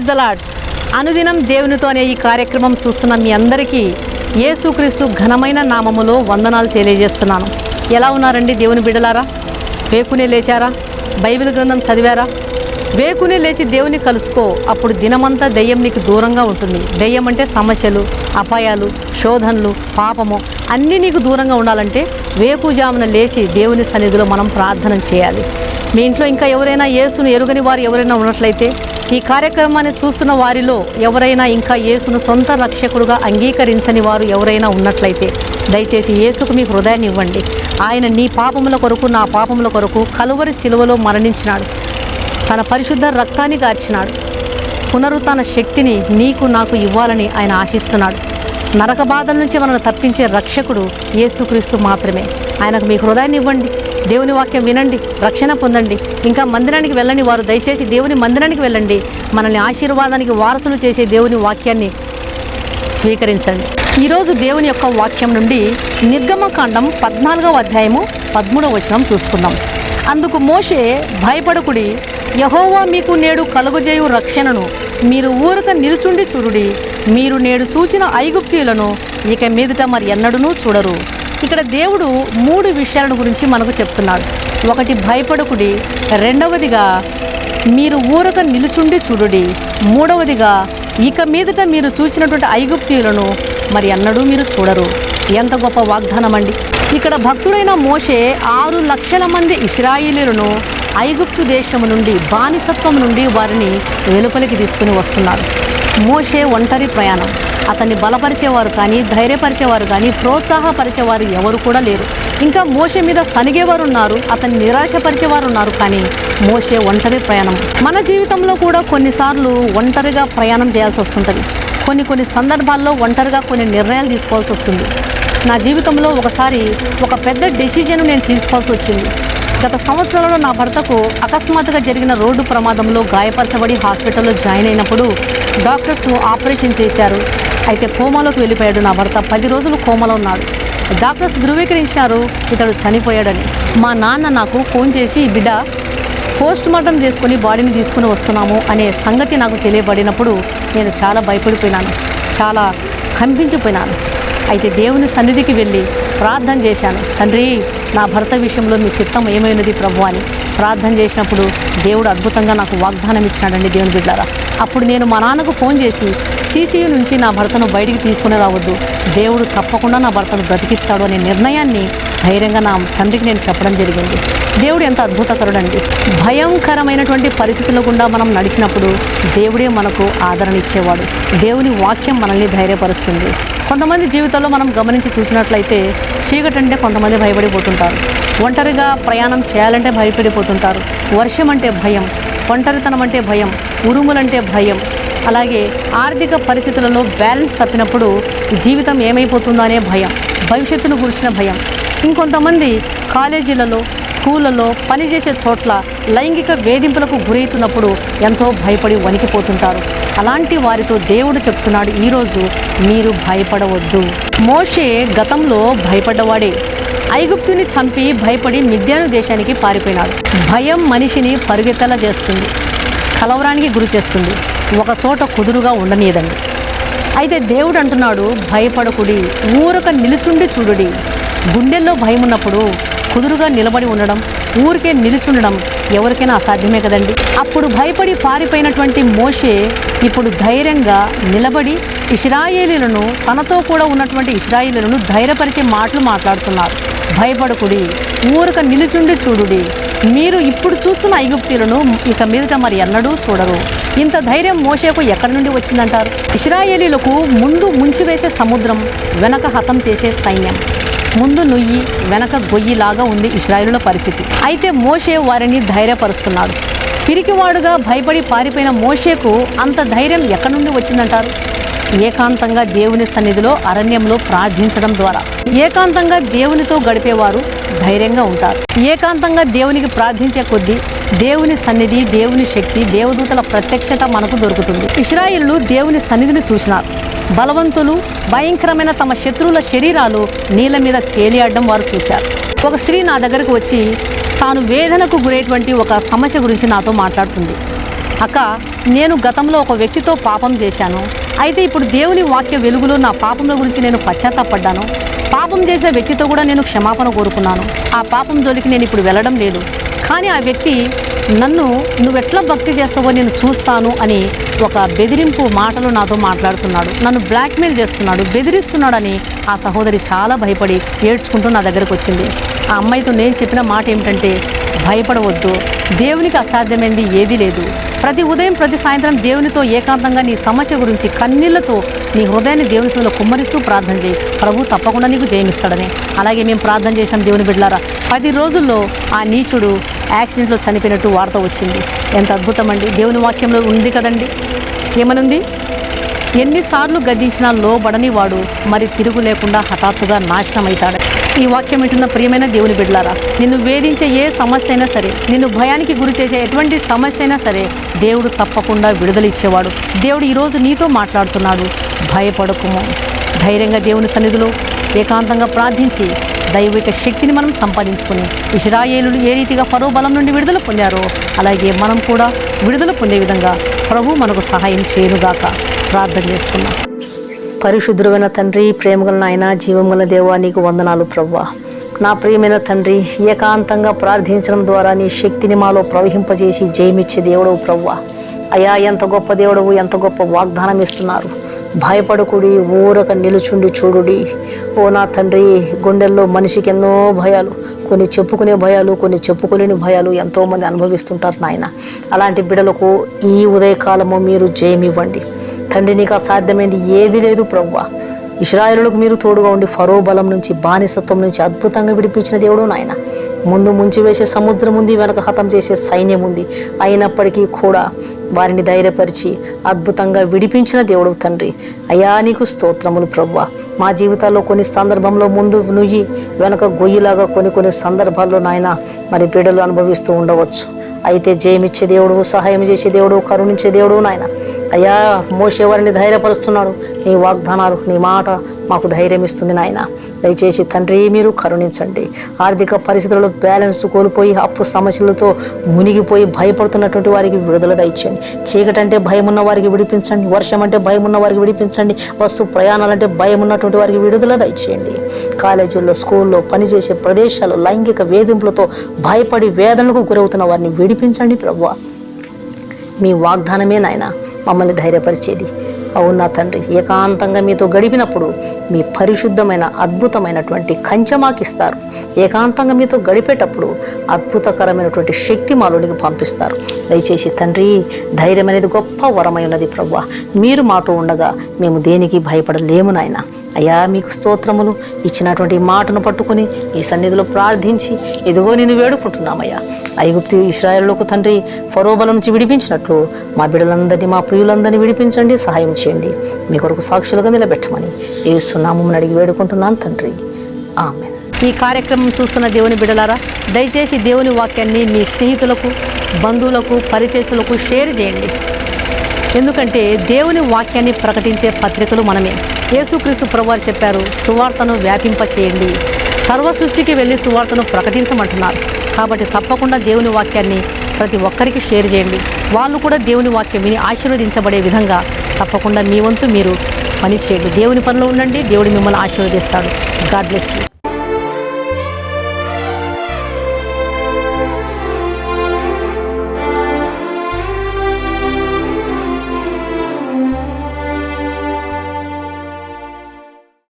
Praise the lord అనుదినం దేవునితోనే ఈ కార్యక్రమం చూస్తున్న మీ అందరికీ యేసుక్రీస్తు ఘనమైన నామములో వందనాలు తెలియజేస్తున్నాను. ఎలా ఉన్నారండి దేవుని బిడలారా వేకునే లేచారా? బైబిల్ గ్రంథం చదివారా? వేకునే లేచి దేవుని కలుసుకో అప్పుడు దినమంతా దెయ్యం నీకు దూరంగా ఉంటుంది. దెయ్యం అంటే సమస్యలు అపాయాలు శోధనలు పాపము అన్నీ నీకు దూరంగా ఉండాలంటే వేకుజామున లేచి దేవుని సన్నిధిలో మనం ప్రార్థన చేయాలి. మీ ఇంట్లో ఇంకా ఎవరైనా యేసును ఎరుగని వారు ఎవరైనా ఉన్నట్లయితే ఈ కార్యక్రమాన్ని చూస్తున్న వారిలో ఎవరైనా ఇంకా యేసును సొంత రక్షకుడుగా అంగీకరించని వారు ఎవరైనా ఉన్నట్లయితే దయచేసి యేసుకు మీ హృదయాన్ని ఇవ్వండి. ఆయన నీ పాపముల కొరకు నా పాపముల కొరకు కలువరి శిలువలో మరణించినాడు. తన పరిశుద్ధ రక్తాన్ని గార్చినాడు. పునరుత్న శక్తిని నీకు నాకు ఇవ్వాలని ఆయన ఆశిస్తున్నాడు. నరక బాధల నుంచి మనల్ని తప్పించే రక్షకుడు యేసుక్రీస్తు మాత్రమే. ఆయనకు మీ హృదయాన్ని ఇవ్వండి. దేవుని వాక్యం వినండి రక్షణ పొందండి. ఇంకా మందిరానికి వెళ్ళండి వారు దయచేసి దేవుని మందిరానికి వెళ్ళండి. మనల్ని ఆశీర్వాదానికి వారసులు చేసే దేవుని వాక్యాన్ని స్వీకరించండి. ఈరోజు దేవుని యొక్క వాక్యం నుండి నిర్గమకాండం పద్నాలుగవ అధ్యాయము పదమూడవ వచనం చూసుకుందాం. అందుకు మోషే భయపడకుడి యహోవా మీకు నేడు కలుగజేయు రక్షణను. మీరు ఊరక నిలుచుండి చూడుడి. మీరు నేడు చూచిన ఐగుప్తీయులను ఇక మీదట మరి ఎన్నడూనూ చూడరు. ఇక్కడ దేవుడు మూడు విషయాలను గురించి మనకు చెప్తున్నాడు. ఒకటి భయపడకుడి రెండవదిగా మీరు ఊరక నిలుచుండి చూడుడి మూడవదిగా ఇక మీదట మీరు చూసినటువంటి ఐగుప్తీయులను మరి అన్నడూ మీరు చూడరు. ఎంత గొప్ప వాగ్దానం అండి ఇక్కడ భక్తుడైన మోషే ఆరు లక్షల మంది ఇస్రాయిలీలను ఐగుప్తు దేశము నుండి బానిసత్వం నుండి వారిని వెలుపలికి తీసుకుని వస్తున్నారు మోషే ఒంటరి ప్రయాణం. అతన్ని బలపరిచేవారు కానీ ధైర్యపరిచేవారు కానీ ప్రోత్సాహపరిచేవారు ఎవరు కూడా లేరు. ఇంకా మోషే మీద సనిగేవారు ఉన్నారు అతన్ని నిరాశపరిచేవారు ఉన్నారు కానీ మోషే ఒంటరి ప్రయాణం. మన జీవితంలో కూడా కొన్నిసార్లు ఒంటరిగా ప్రయాణం చేయాల్సి వస్తుంటుంది. కొన్ని కొన్ని సందర్భాల్లో ఒంటరిగా కొన్ని నిర్ణయాలు తీసుకోవాల్సి వస్తుంది. నా జీవితంలో ఒకసారి ఒక పెద్ద డెసిజన్ నేను తీసుకోవాల్సి వచ్చింది. గత సంవత్సరంలో నా భర్తకు అకస్మాత్తుగా జరిగిన రోడ్డు ప్రమాదంలో గాయపరచబడి హాస్పిటల్లో జాయిన్ అయినప్పుడు డాక్టర్స్ ఆపరేషన్ చేశారు. అయితే కోమాలోకి వెళ్ళిపోయాడు నా భర్త. పది రోజులు కోమలో ఉన్నాడు. డాక్టర్స్ ధృవీకరించారు ఇతడు చనిపోయాడని. మా నాన్న నాకు ఫోన్ చేసి బిడ్డ పోస్ట్ మార్టం చేసుకొని బాడీని తీసుకుని వస్తున్నాము అనే సంగతి నాకు తెలియబడినప్పుడు నేను చాలా భయపడిపోయినాను. చాలా కంపించిపోయినాను అయితే దేవుని సన్నిధికి వెళ్ళి ప్రార్థన చేశాను. తండ్రి నా భర్త విషయంలో మీ చిత్తం ఏమైనది ప్రభు అని ప్రార్థన చేసినప్పుడు దేవుడు అద్భుతంగా నాకు వాగ్దానం ఇచ్చినాడండి దేవుని బిడ్డారా. అప్పుడు నేను మా నాన్నకు ఫోన్ చేసి సీసీయూ నుంచి నా భర్తను బయటికి తీసుకుని రావద్దు. దేవుడు తప్పకుండా నా భర్తను బ్రతికిస్తాడు అనే నిర్ణయాన్ని ధైర్యంగా నా తండ్రికి నేను చెప్పడం జరిగింది. దేవుడు ఎంత అద్భుతకరుడండి. భయంకరమైనటువంటి పరిస్థితుల గుండా మనం నడిచినప్పుడు దేవుడే మనకు ఆదరణ ఇచ్చేవాడు. దేవుని వాక్యం మనల్ని ధైర్యపరుస్తుంది. కొంతమంది జీవితాల్లో మనం గమనించి చూసినట్లయితే చీకటి అంటే కొంతమంది భయపడిపోతుంటారు. ఒంటరిగా ప్రయాణం చేయాలంటే భయపడిపోతుంటారు. వర్షం అంటే భయం ఒంటరితనం అంటే భయం ఉరుములంటే భయం. అలాగే ఆర్థిక పరిస్థితులలో బ్యాలెన్స్ తప్పినప్పుడు జీవితం ఏమైపోతుందో అనే భయం. భవిష్యత్తును గురించిన భయం. ఇంకొంతమంది కాలేజీలలో స్కూళ్ళలో పనిచేసే చోట్ల లైంగిక వేధింపులకు గురవుతున్నప్పుడు ఎంతో భయపడి వణికిపోతుంటారు. అలాంటి వారితో దేవుడు చెప్తున్నాడు ఈరోజు మీరు భయపడవద్దు. మోషే గతంలో భయపడ్డవాడే. ఐగుప్తుని చంపి భయపడి మిద్యాను దేశానికి పారిపోయినాడు. భయం మనిషిని పరుగెత్తలా చేస్తుంది కలవరానికి గురి చేస్తుంది ఒక చోట కుదురుగా ఉండనీయదండి. అయితే దేవుడు అంటున్నాడు భయపడకుడి ఊరక నిలుచుండి చూడుడి. గుండెల్లో భయం ఉన్నప్పుడు కుదురుగా నిలబడి ఉండడం ఊరికే నిలుచుండడం ఎవరికైనా అసాధ్యమే కదండి. అప్పుడు భయపడి పారిపోయినటువంటి మోషే ఇప్పుడు ధైర్యంగా నిలబడి ఇస్రాయేలీలను తనతో కూడా ఉన్నటువంటి ఇస్రాయేలీలను ధైర్యపరిచే మాటలు మాట్లాడుతున్నారు. భయపడకుడి ఊరక నిలుచుండి చూడుడి. మీరు ఇప్పుడు చూస్తున్న ఐగుప్తీలను ఇక మీదట మరి ఎన్నడూ చూడరు. ఇంత ధైర్యం మోషేకు ఎక్కడి నుండి వచ్చిందంటారు? ఇస్రాయేలీలకు ముందు ముంచివేసే సముద్రం వెనక హతం చేసే సైన్యం. ముందు నుయ్యి వెనక గొయ్యిలాగా ఉంది ఇస్రాయిలుల పరిస్థితి. అయితే మోషే వారిని ధైర్యపరుస్తున్నాడు. పిరికివాడుగా భయపడి పారిపోయిన మోషేకు అంత ధైర్యం ఎక్కడి నుండి వచ్చిందంటారు? ఏకాంతంగా దేవుని సన్నిధిలో అరణ్యంలో ప్రార్థించడం ద్వారా. ఏకాంతంగా దేవునితో గడిపేవారు ధైర్యంగా ఉంటారు. ఏకాంతంగా దేవునికి ప్రార్థించే కొద్దీ దేవుని సన్నిధి దేవుని శక్తి దేవదూతల ప్రత్యక్షత మనకు దొరుకుతుంది. ఇస్రాయిల్లు దేవుని సన్నిధిని చూసినారు. బలవంతులు భయంకరమైన తమ శత్రువుల శరీరాలు నీళ్ళ మీద తేలియాడడం వారు చూశారు. ఒక స్త్రీ నా దగ్గరకు వచ్చి తాను వేదనకు గురేటువంటి ఒక సమస్య గురించి నాతో మాట్లాడుతుంది. అక్క నేను గతంలో ఒక వ్యక్తితో పాపం చేశాను. అయితే ఇప్పుడు దేవుని వాక్య వెలుగులో నా పాపముల గురించి నేను పశ్చాత్తాపడ్డాను. పాపం చేసే వ్యక్తితో కూడా నేను క్షమాపణ కోరుకున్నాను. ఆ పాపం జోలికి నేను ఇప్పుడు వెళ్ళడం లేదు. కానీ ఆ వ్యక్తి నన్ను నువ్వెట్లా భక్తి చేస్తావో నేను చూస్తాను అని ఒక బెదిరింపు మాటలు నాతో మాట్లాడుతున్నాడు. నన్ను బ్లాక్మెయిల్ చేస్తున్నాడు బెదిరిస్తున్నాడని ఆ సహోదరి చాలా భయపడి ఏడ్చుకుంటూ నా దగ్గరకు వచ్చింది. ఆ అమ్మాయితో నేను చెప్పిన మాట ఏమిటంటే భయపడవద్దు. దేవునికి అసాధ్యమైనది ఏదీ లేదు. ప్రతి ఉదయం ప్రతి సాయంత్రం దేవునితో ఏకాంతంగా నీ సమస్య గురించి కన్నీళ్ళతో నీ హృదయాన్ని దేవుని సభలో కుమ్మరిస్తూ ప్రార్థన చేయి. ప్రభు తప్పకుండా నీకు జయమిస్తాడని. అలాగే మేము ప్రార్థన చేసాం దేవుని బిడ్డలారా. పది రోజుల్లో ఆ నీచుడు యాక్సిడెంట్లో చనిపోయినట్టు వార్త వచ్చింది. ఎంత అద్భుతం అండి దేవుని వాక్యంలో ఉంది కదండి. ఏమనుంది? ఎన్నిసార్లు గద్దించినా లోబడని వాడు మరి తిరుగు లేకుండా హఠాత్తుగా నాశనం అవుతాడు ఈ వాక్యం వింటున్న ప్రియమైన దేవుని బిడ్డలారా నిన్ను వేధించే ఏ సమస్య అయినా సరే నిన్ను భయానికి గురి చేసే ఎటువంటి సమస్య అయినా సరే దేవుడు తప్పకుండా విడుదల ఇచ్చేవాడు. దేవుడు ఈరోజు నీతో మాట్లాడుతున్నాడు. భయపడకుము. ధైర్యంగా దేవుని సన్నిధిలో ఏకాంతంగా ప్రార్థించి దైవిక శక్తిని మనం సంపాదించుకుని ఇస్రాయేలులు ఏ రీతిగా ఫరో బలం నుండి విడుదల పొందారో అలాగే మనం కూడా విడుదల పొందే విధంగా ప్రభు మనకు సహాయం చేయనుగాక. ప్రార్థన చేసుకున్నాం పరిశుద్ధుడైన తండ్రి ప్రేమగల నాయన జీవముల దేవా నీకు వందనాలు ప్రవ్వా. నా ప్రియమైన తండ్రి ఏకాంతంగా ప్రార్థించడం ద్వారా నీ శక్తిని మాలో ప్రవహింపజేసి జయమిచ్చే దేవుడవు ప్రవ్వా. అయా ఎంత గొప్ప దేవుడవు ఎంత గొప్ప వాగ్దానం ఇస్తున్నారు. భయపడకుడి ఊరక నిలుచుండి చూడుడి. ఓ నా తండ్రి గుండెల్లో మనిషికి ఎన్నో భయాలు కొన్ని చెప్పుకునే భయాలు కొన్ని చెప్పుకోలేని భయాలు ఎంతోమంది అనుభవిస్తుంటారు నాయన. అలాంటి బిడలకు ఈ ఉదయకాలము మీరు జయమివ్వండి. తండ్రి నీకు అసాధ్యమైంది ఏది లేదు ప్రవ్వా. ఇస్రాయేలులకు మీరు తోడుగా ఉండి ఫరో బలం నుంచి బానిసత్వం నుంచి అద్భుతంగా విడిపించిన దేవుడు నాయన. ముందు ముంచి వేసే సముద్రం ఉంది వెనక హతం చేసే సైన్యం ఉంది. అయినప్పటికీ కూడా వారిని ధైర్యపరిచి అద్భుతంగా విడిపించిన దేవుడు తండ్రి. అయా నీకు స్తోత్రములు ప్రవ్వ. మా జీవితాల్లో కొన్ని సందర్భంలో ముందు నుయ్యి వెనక గొయ్యిలాగా కొన్ని కొన్ని సందర్భాల్లో నాయన మరి పీడలు అనుభవిస్తూ ఉండవచ్చు. అయితే జయమిచ్చే దేవుడు సహాయం చేసే దేవుడు కరుణించే దేవుడు నాయన. అయ్యా మోసే వారిని ధైర్యపరుస్తున్నాడు. నీ వాగ్దానాలు నీ మాట మాకు ధైర్యం ఇస్తుంది నాయన. దయచేసి తండ్రి మీరు కరుణించండి. ఆర్థిక పరిస్థితులలో బ్యాలెన్స్ కోల్పోయి అప్పు సమస్యలతో మునిగిపోయి భయపడుతున్నటువంటి వారికి విడుదల దయచేయండి. చీకటి అంటే భయం ఉన్న వారికి విడిపించండి. వర్షం అంటే భయం ఉన్న వారికి విడిపించండి. బస్సు ప్రయాణాలంటే భయం ఉన్నటువంటి వారికి విడుదల దయచేయండి. కాలేజీల్లో స్కూల్లో పనిచేసే ప్రదేశాలు లైంగిక వేధింపులతో భయపడి వేదనలకు గురవుతున్న వారిని విడిపించండి ప్రభు. మీ వాగ్దానమే నాయన. మమ్మల్ని ధైర్యపరిచేది. అవును నా తండ్రి ఏకాంతంగా మీతో గడిపినప్పుడు మీ పరిశుద్ధమైన అద్భుతమైనటువంటి కంచె మాకిస్తారు. ఏకాంతంగా మీతో గడిపేటప్పుడు అద్భుతకరమైనటువంటి శక్తి మాలోనికి పంపిస్తారు. దయచేసి తండ్రి ధైర్యం అనేది గొప్ప వరమై ఉన్నది ప్రవ్వా. మీరు మాతో ఉండగా మేము దేనికి భయపడలేము నాయన. అయ్యా మీకు స్తోత్రములు ఇచ్చినటువంటి మాటను పట్టుకొని ఈ సన్నిధిలో ప్రార్థించి ఎదుగో నేను వేడుకుంటున్నామయ్యా. ఐగుప్తి ఇస్రాయల్లోకి తండ్రి ఫరోబల నుంచి విడిపించినట్లు మా బిడ్డలందరినీ మా ప్రియులందరినీ విడిపించండి సహాయం చేయండి. మీ కొరకు సాక్షులుగా నిలబెట్టమని ఏసునామని అడిగి వేడుకుంటున్నాను తండ్రి. ఆమె ఈ కార్యక్రమం చూస్తున్న దేవుని బిడలారా దయచేసి దేవుని వాక్యాన్ని మీ స్నేహితులకు బంధువులకు పరిచయసులకు షేర్ చేయండి. ఎందుకంటే దేవుని వాక్యాన్ని ప్రకటించే పత్రికలు మనమే. యేసుక్రీస్తు ప్రభువారు చెప్పారు సువార్తను వ్యాపింపచేయండి. సర్వ సృష్టికి వెళ్ళి సువార్తను ప్రకటించమంటున్నారు. కాబట్టి తప్పకుండా దేవుని వాక్యాన్ని ప్రతి ఒక్కరికి షేర్ చేయండి. వాళ్ళు కూడా దేవుని వాక్యం విని ఆశీర్వదించబడే విధంగా తప్పకుండా మీ వంతు మీరు పని చేయండి దేవుని పనిలో ఉండండి దేవుడు మిమ్మల్ని ఆశీర్వదిస్తాడు. God bless you.